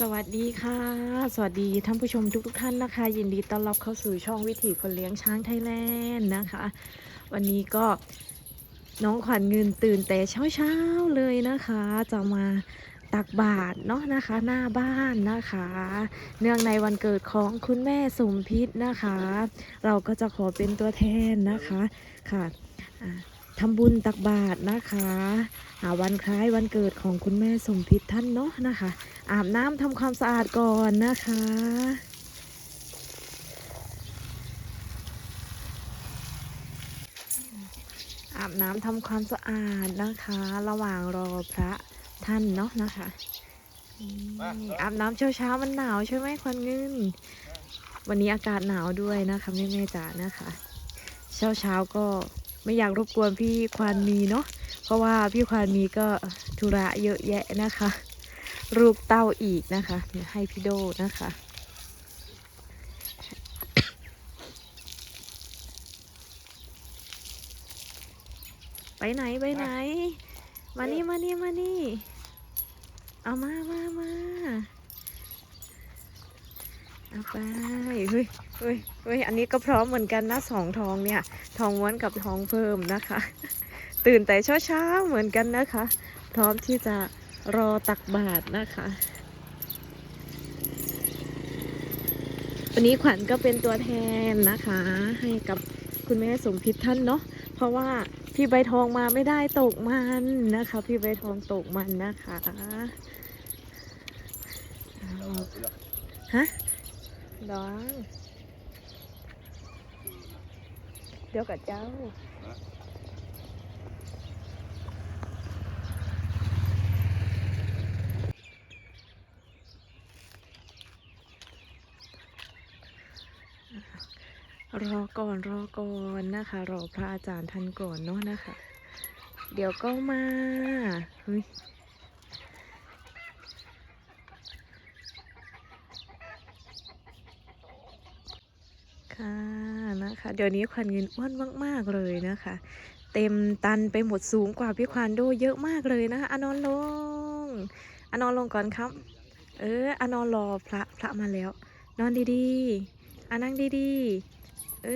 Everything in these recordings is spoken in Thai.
สวัสดีค่ะ สวัสดีท่านผู้ชมทุกๆทท่านนะคะ ยินดีต้อนรับเข้าสู่ช่องวิถีคนเลี้ยงช้างไทยแลนด์นะคะ วันนี้ก็น้องขวัญเงินตื่นแต่เช้าๆเลยนะคะ จะมาตักบาตรเนาะนะคะหน้าบ้านนะคะ เนื่องในวันเกิดของคุณแม่สมพิษนะคะ เราก็จะขอเป็นตัวแทนนะคะค่ะอ่า ทำบุญตักบาตรนะคะหาวันคล้ายวันเกิดของคุณแม่สมพิษท่านเนาะนะคะ อาบน้ำทำความสะอาดก่อนนะคะอาบน้ำทำความสะอาดนะคะ ระหว่างรอพระท่านเนาะนะคะอืมมาอาบน้ำเช้าเช้าๆมันหนาวใช่ไหมควันเงิน วันนี้อากาศหนาวด้วยนะคะแม่แม่ๆจ๋านะคะ เช้าเช้าๆก็ ไม่อยากรบกวนพี่ควานมีเนาะเพราะว่าพี่ควานมีก็ธุระเยอะแยะนะคะรูปเต้าอีกนะคะเดี๋ยวให้พี่โดนะคะไปไหนไปไหน มานี่มานี่มานี่เอามามามาเอาไปเฮ้ย เฮ้ยเฮ้ยอันนี้ก็พร้อมเหมือนกันนะสองทองเนี่ย ทองม้วนกับทองเพิ่มนะคะ ตื่นแต่เช้าเช้าๆเหมือนกันนะคะ พร้อมที่จะรอตักบาตรนะคะ วันนี้ขวัญก็เป็นตัวแทนนะคะ ให้กับคุณแม่สมพิษท่านเนาะเพราะว่าพี่ใบทองมาไม่ได้ตกมันนะคะ พี่ใบทองตกมันนะคะอ้าวฮะดอง เดี๋ยวกับเจ้ารอก่อนรอก่อนนะคะรอพระอาจารย์ท่านก่อนเนาะนะคะ เดี๋ยวก็มาเฮ้ยค่ะนะคะ เดี๋ยวนี้ขวัญเงินอ้วนมาก ๆ เลยนะคะ เต็มตันไปหมดสูงกว่าพี่ควานโดเยอะมากเลยนะคะอนอนลงอนอนลงก่อนครับ เอออนอนรอพระพระมาแล้ว นอนดีๆอานั่งดีๆ เอ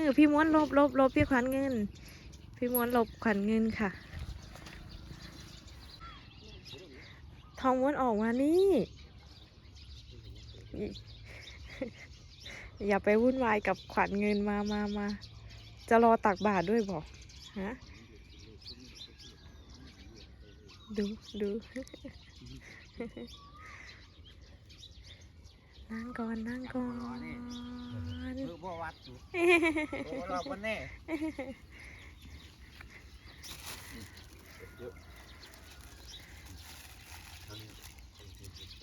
อพี่ม้วนลบลบลบพี่ขวัญเงิน พี่ม้วนลบขวัญเงินค่ะ ทองม้วนออกมานี่ อย่าไปวุ่นวายกับขวัญเงินมามามาจะรอตักบาทด้วยบอกฮะดูดูนั่งก่อนนั่งก่อนคือบ่วัดอยู่โอ้เราบ่แน่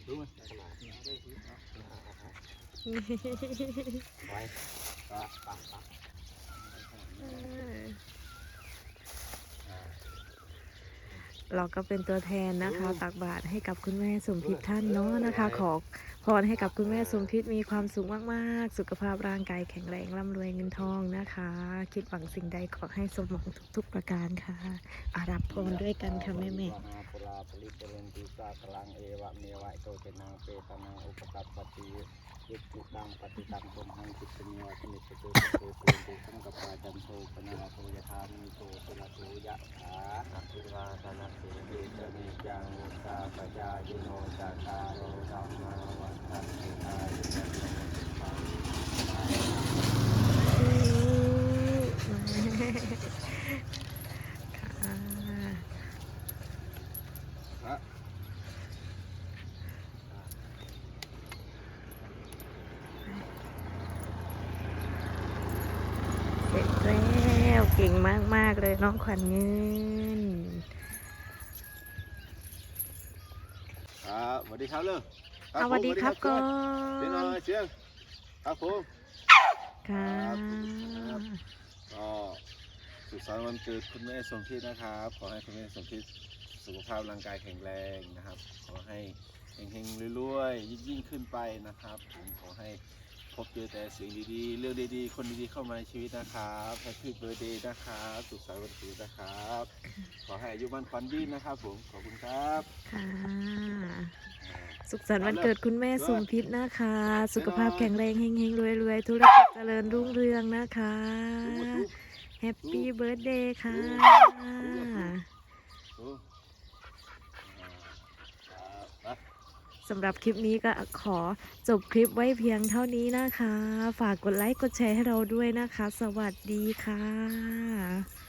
ดูมันขนาดนี้ ไปปะปะปะเราก็เป็นตัวแทนนะคะตักบาตรให้กับคุณแม่สมพิษท่านเนาะนะคะ ขอพรให้กับคุณแม่สมพิษมีความสุขมากๆ สุขภาพร่างกายแข็งแรงร่ำรวยเงินทองนะคะ คิดหวังสิ่งใดขอให้สมหวังทุก ๆ ประการค่ะอารับพรด้วยกันค่ะแม่แม่ ปุราปริปเรนติสลังเอวะเมวะโตเจนังเปตนังอุปกัปปติยิจุตังปฏิตังตุมหังจิตติเมวะสมิจตุโตปุริตุสังกปาจันโทปนาโตยธามิโตปนาโตยะถาอภิวาทนาสีเดชนิจังวุตาปจายโนจาคาโรธรรมาวันตันติอายุวันโนสุขัง ค่ะเสร็จแล้วเก่ งมาก ๆ เลยน้องขวัญเงินครับสวัสดีครับเรื่องเอาสวัสดีครับก่อนเสียงหน่อยเสียงครับผมค่ะครับก็สุขสันต์วันเกิดคุณแม่สมพิษนะครับ ขอให้คุณแม่สมพิษสุขภาพร่างกายแข็งแรงนะครับ ขอให้เฮงๆรวยๆยิ่งยิ่งขึ้นไปนะครับผมขอให้ พบเจอแต่สิ่งดีๆ เรื่องดีๆ คนดีๆ เข้ามาในชีวิตนะครับแฮปปี้เบิร์ดเดย์นะครับ สุขสันต์วันเกิดนะครับ ขอให้อายุมั่นขวัญยืนนะครับผม ขอบคุณครับ ค่ะอ่าสุขสันต์วันเกิดคุณแม่สมพิษนะคะ สุขภาพแข็งแรงเฮงๆรวยๆ ธุรกิจเจริญรุ่งเรืองนะคะแฮปปี้เบิร์ดเดย์ค่ะ สำหรับคลิปนี้ก็ขอจบคลิปไว้เพียงเท่านี้นะคะ ฝากกดไลค์กดแชร์ให้เราด้วยนะคะ สวัสดีค่ะ